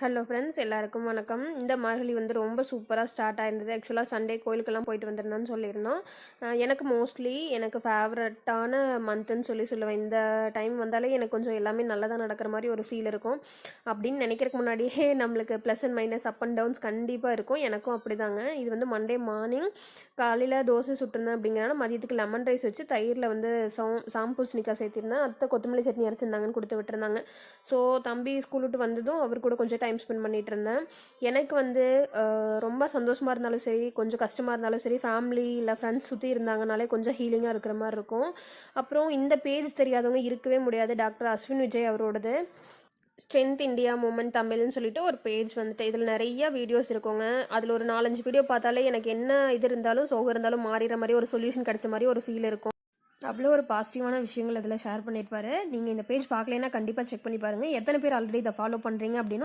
Hello friends எல்லாருக்கும் வணக்கம். இந்த மார்கழி வந்து ரொம்ப சூப்பராக ஸ்டார்ட் ஆயிருந்தது. ஆக்சுவலாக சண்டே கோயிலுக்கெல்லாம் போயிட்டு வந்திருந்தேன்னு சொல்லியிருந்தோம். எனக்கு மோஸ்ட்லி எனக்கு ஃபேவரட்டான மந்த்துன்னு சொல்லி சொல்லுவேன். இந்த டைம் வந்தாலே எனக்கு கொஞ்சம் எல்லாமே நல்லதாக நடக்கிற மாதிரி ஒரு ஃபீல் இருக்கும். அப்படின்னு நினைக்கிறதுக்கு முன்னாடியே நம்மளுக்கு plus and minus up and downs கண்டிப்பாக இருக்கும். எனக்கும் அப்படிதாங்க. இது வந்து மண்டே மார்னிங் காலையில் தோசை சுட்டிருந்தேன் அப்படிங்கிறனால மதியத்துக்கு லெமன் ரைஸ் வச்சு தயிரில் வந்து சா சாம்பூசணிக்காய் சேர்த்திருந்தேன். அத்தை கொத்தமல்லி சட்னி அரைச்சிருந்தாங்கன்னு கொடுத்து விட்டுருந்தாங்க. ஸோ தம்பி ஸ்கூல் விட்டு வந்ததும் அவர் கூட கொஞ்சம் டைம் டைம் ஸ்பெண்ட் பண்ணிட்டு இருந்தேன். எனக்கு வந்து ரொம்ப சந்தோஷமாக இருந்தாலும் சரி கொஞ்சம் கஷ்டமாக இருந்தாலும் சரி ஃபேமிலி இல்லை ஃப்ரெண்ட்ஸ் சுற்றி இருந்தாங்கனாலே கொஞ்சம் ஹீலிங்காக இருக்கிற மாதிரி இருக்கும். அப்புறம் இந்த பேஜ் தெரியாதவங்க இருக்கவே முடியாது. டாக்டர் அஸ்வின் விஜய் அவரோடது. ஸ்ட்ரென்த் இந்தியா மூமெண்ட் தமிழ்னு சொல்லிட்டு ஒரு பேஜ் வந்துட்டு இதில் நிறைய வீடியோஸ் இருக்குங்க. அதில் ஒரு நாலஞ்சு வீடியோ பார்த்தாலே எனக்கு என்ன இது இருந்தாலும் சோகம் இருந்தாலும் மாறிற மாதிரி ஒரு சொல்யூஷன் கிடைச்ச மாதிரி ஒரு ஃபீல் இருக்கும். அவ்வளோ ஒரு பாசிட்டிவான விஷயங்கள் அதில் ஷேர் பண்ணியிருப்பாரு. நீங்கள் இந்த பேஜ் பார்க்கலன்னா கண்டிப்பாக செக் பண்ணி பாருங்கள் எத்தனை பேர் ஆல்ரெடி இதை ஃபாலோ பண்ணுறீங்க அப்படின்னு